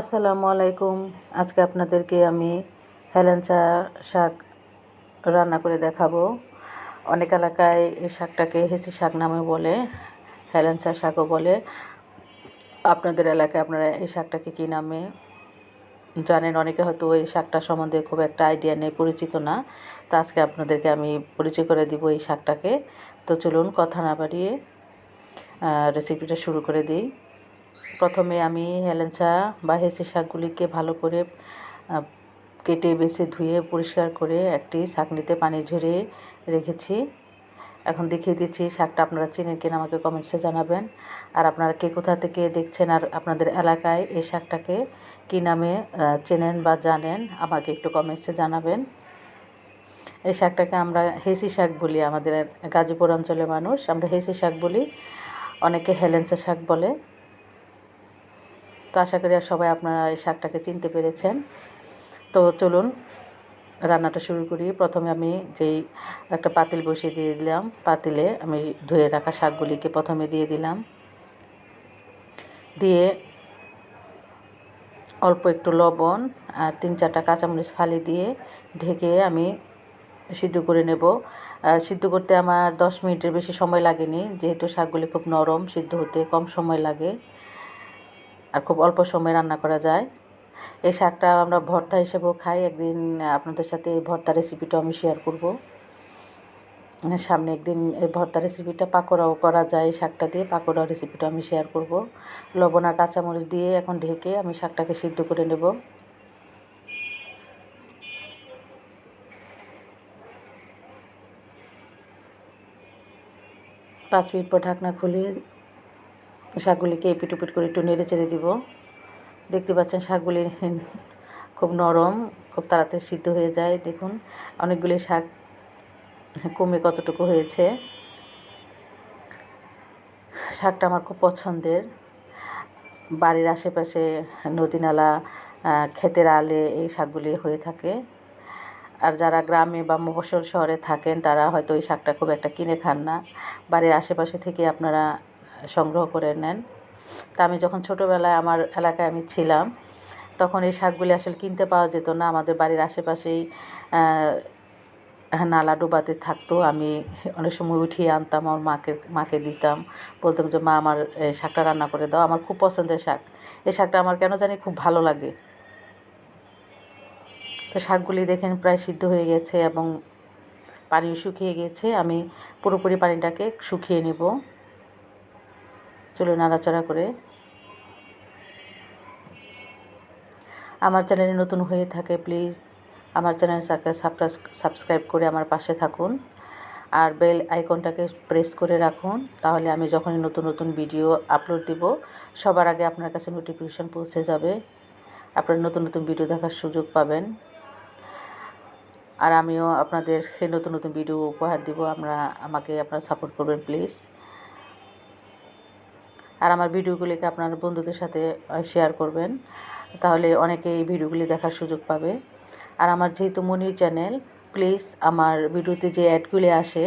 আসসালামু আলাইকুম। আজকে আপনাদেরকে আমি হেলেঞ্চা শাক রান্না করে দেখাবো। অনেক এলাকায় এই শাকটাকে হেসি শাক নামে বলে হেলেঞ্চা শাকও বলে। আপনাদের এলাকায় আপনারা এই শাকটাকে কী নামে জানেন? অনেকে হয়তো এই শাকটা সম্বন্ধে খুব একটা আইডিয়া নেই, পরিচিত না। তো আজকে আপনাদেরকে আমি পরিচয় করে দিব এই শাকটাকে। তো চলুন কথা না বাড়িয়ে রেসিপিটা শুরু করে দিই। প্রথমে আমি হেলেঞ্চা বা হেসে শাকগুলিকে ভালো করে কেটে বেছে ধুয়ে পরিষ্কার করে একটি শাকনিতে পানি ঝরিয়ে রেখেছি। এখন দেখিয়ে দিচ্ছি শাকটা আপনারা চেনেন কিনা, আমাকে কমেন্টসে জানাবেন। আর আপনারা কে কোথা থেকে দেখছেন আর আপনাদের এলাকায় এই শাকটাকে কী নামে চেনেন বা জানেন, আমাকে একটু কমেন্টসে জানাবেন। এই শাকটাকে আমরা হেসি শাক বলি, আমাদের গাজীপুর অঞ্চলের মানুষ। আমরা হেসি শাক বলি, অনেকে হেলেন্সা শাক বলে। তো আশা করি আর সবাই আপনারা এই শাকটাকে চিনতে পেরেছেন। তো চলুন রান্নাটা শুরু করি। প্রথমে আমি যেই একটা পাতিল বসিয়ে দিয়ে দিলাম, পাতিলে আমি ধুয়ে রাখা শাকগুলিকে প্রথমে দিয়ে দিলাম। দিয়ে অল্প একটু লবণ আর তিন চারটা কাঁচামরিচ ফালি দিয়ে ঢেকে আমি সিদ্ধ করে নেব। সিদ্ধ করতে আমার দশ মিনিটের বেশি সময় লাগেনি, যেহেতু শাকগুলি খুব নরম, সিদ্ধ হতে কম সময় লাগে। আর খুব অল্প সময়ে রান্না করা যায়। এই শাকটা আমরা ভর্তা হিসেবেও খাই। একদিন আপনাদের সাথে এই ভর্তা রেসিপিটা আমি শেয়ার করব। সামনে একদিন এই ভর্তা রেসিপিটা পাকোড়াও করা যায়, শাকটা দিয়ে পাকোড়া রেসিপিটা আমি শেয়ার করব। লবণ আর কাঁচামরিচ দিয়ে এখন ঢেকে আমি শাকটাকে সিদ্ধ করে নেব। পাঁচ মিনিট পর ঢাকনা খুলে শাকগুলিকে এপিট উপিট করে একটু নেড়ে চেড়ে দিব। দেখতে পাচ্ছেন শাকগুলি খুব নরম, খুব তাড়াতাড়ি সিদ্ধ হয়ে যায়। দেখুন, অনেকগুলি শাক কমে কতটুকু হয়েছে। শাকটা আমার খুব পছন্দের। বাড়ির আশেপাশে নদী নালা ক্ষেতের আলে এই শাকগুলি হয়ে থাকে। আর যারা গ্রামে বা মফস্বল শহরে থাকেন, তারা হয়তো এই শাকটা খুব একটা কিনে খান না। বাড়ির আশেপাশে থেকে আপনারা সংগ্রহ করে নেন। তা আমি যখন ছোটোবেলায় আমার এলাকায় আমি ছিলাম, তখন এই শাকগুলি আসলে কিনতে পাওয়া যেত না। আমাদের বাড়ির আশেপাশেই নালা ডোবাতে থাকতো। আমি অনেক সময় উঠিয়ে আনতাম, আমার মাকে মাকে দিতাম। বলতাম যে, মা, আমার শাকটা রান্না করে দাও। আমার খুব পছন্দের শাক। এই শাকটা আমার কেন জানি খুব ভালো লাগে। তো শাকগুলি দেখেন প্রায় সিদ্ধ হয়ে গেছে এবং পানিও শুকিয়ে গেছে। আমি পুরোপুরি পানিটাকে শুকিয়ে নেব। চলো নাড়াচাড়া করে। আমার চ্যানেলে নতুন হয়ে থাকে প্লিজ আমার চ্যানেলটাকে সাবস্ক্রাইব করে আমার পাশে থাকুন। আর বেল আইকনটাকে প্রেস করে রাখুন, তাহলে আমি যখনই নতুন নতুন ভিডিও আপলোড দিব, সবার আগে আপনার কাছে নোটিফিকেশান পৌঁছে যাবে। আপনার নতুন নতুন ভিডিও দেখার সুযোগ পাবেন। আর আমিও আপনাদের নতুন নতুন ভিডিও উপহার দিব, আমরা আমাকে আপনারা সাপোর্ট করবেন প্লিজ আর আমার ভিডিওগুলিকে আপনার বন্ধুদের সাথে শেয়ার করবেন। তাহলে অনেকে এই ভিডিওগুলি দেখার সুযোগ পাবে। আর আমার যেহেতু মনির চ্যানেল প্লিজ আমার ভিডিওতে যে অ্যাডগুলি আসে,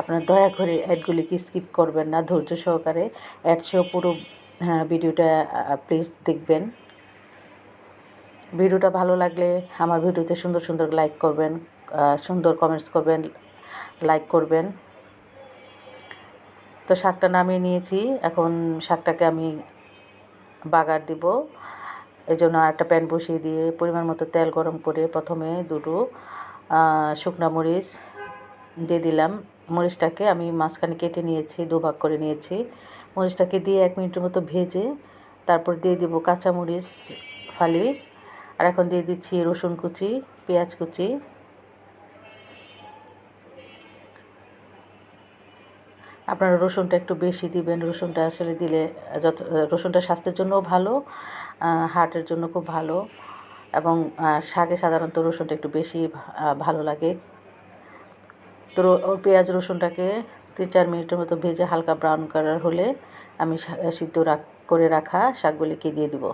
আপনার দয়া করে অ্যাডগুলিকে স্কিপ করবেন না, ধৈর্য সহকারে। অ্যাড সহ পুরো ভিডিওটা প্লিজ দেখবেন। ভিডিওটা ভালো লাগলে আমার ভিডিওতে সুন্দর সুন্দর লাইক করবেন সুন্দর কমেন্টস করবেন লাইক করবেন। তো শাকটা নামিয়ে নিয়েছি। এখন শাকটাকে আমি বাগার দিব। এই জন্য একটা প্যান বসিয়ে দিয়ে পরিমাণ মতো তেল গরম করে প্রথমে দুটো শুকনো মরিচ দিয়ে দিলাম। মরিচটাকে আমি মাঝখানে কেটে নিয়েছি দুভাগ করে নিয়েছি। মরিচটাকে দিয়ে এক মিনিটের মতো ভেজে তারপর দিয়ে দিব কাঁচামরিচ ফালি। আর এখন দিয়ে দিচ্ছি রসুন কুচি, পেঁয়াজ কুচি। আপনারা রসুনটা একটু বেশি দিবেন, রসুনটা আসলে দিলে যত, রসুনটা স্বাস্থ্যের জন্যও ভালো হার্টের জন্য খুব ভালো এবং শাকে সাধারণত রসুনটা একটু বেশি ভালো লাগে। তো পেঁয়াজ রসুনটাকে তিন চার মিনিটের মতো ভেজে হালকা ব্রাউন কালার হলে আমি সিদ্ধ করে রাখা শাকগুলিকে দিয়ে দিব।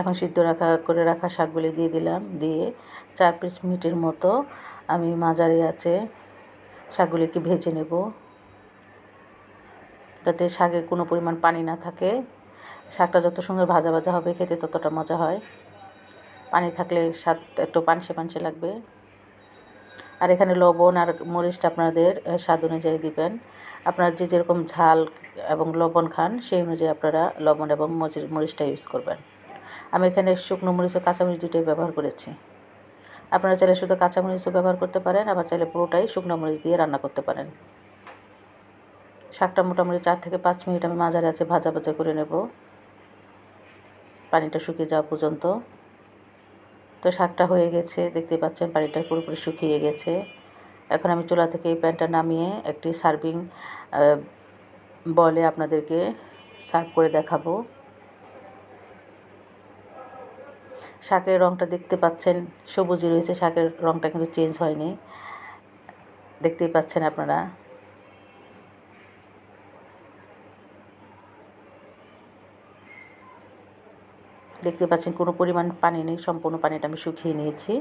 এখন সিদ্ধ রাখা, করে রাখা শাকগুলি দিয়ে দিলাম। দিয়ে চার পিস মিনিটের মতো আমি মাঝারি আছে শাকগুলিকে ভেজে নেব। যাতে শাকে কোনো পরিমাণ পানি না থাকে। শাকটা যত সুন্দর ভাজা ভাজা হবে, খেতে ততটা মজা হয়। পানি থাকলে স্বাদ একটু পানসে পানসে লাগবে। আর এখানে লবণ আর মরিচটা আপনাদের স্বাদ অনুযায়ী দিবেন। আপনারা যে যেরকম ঝাল এবং লবণ খান, সেই অনুযায়ী আপনারা লবণ এবং মরিচটা ইউজ করবেন। আমি এখানে শুকনো মরিচ ও কাঁচামরিচ দুটোই ব্যবহার করেছি। আপনারা চাইলে শুধু কাঁচামরিচও ব্যবহার করতে পারেন, আবার চাইলে পুরোটাই শুকনো মরিচ দিয়ে রান্না করতে পারেন। শাকটা মোটামুটি চার থেকে পাঁচ মিনিট আমি মাঝারে আছে ভাজা ভাজা করে নেব। পানিটা শুকিয়ে যাওয়া পর্যন্ত। তো শাকটা হয়ে গেছে, দেখতে পাচ্ছেন পানিটা পুরোপুরি শুকিয়ে গেছে। এখন আমি চুলা থেকে এই প্যানটা নামিয়ে একটি সার্ভিং বলে আপনাদেরকে সার্ভ করে দেখাবো। শাকের রংটা দেখতে পাচ্ছেন সবুজই রয়েছে শাকের রংটা কিন্তু চেঞ্জ হয়নি। দেখতেই পাচ্ছেন আপনারা। দেখতে পাচ্ছেন কোনো পরিমাণ পানি নেই, সম্পূর্ণ পানিটা আমি শুকিয়ে নিয়েছি।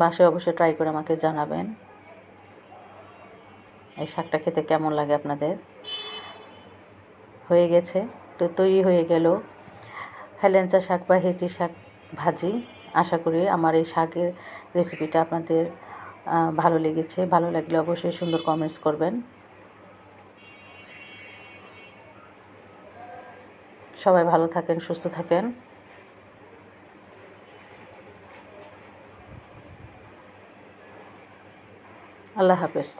বাসায় অবশ্যই ট্রাই করে আমাকে জানাবেন। এই শাকটা খেতে কেমন লাগে আপনাদের? হয়ে গেছে। তো তৈরি হয়ে গেল হেলেঞ্চা শাক বা হেঁচি শাক ভাজি। আশা করি আমার এই শাকের রেসিপিটা আপনাদের ভালো লেগেছে। ভালো লাগলে অবশ্যই সুন্দর কমেন্টস করবেন। সবাই ভালো থাকেন, সুস্থ থাকেন। আল্লাহ হাফেজ।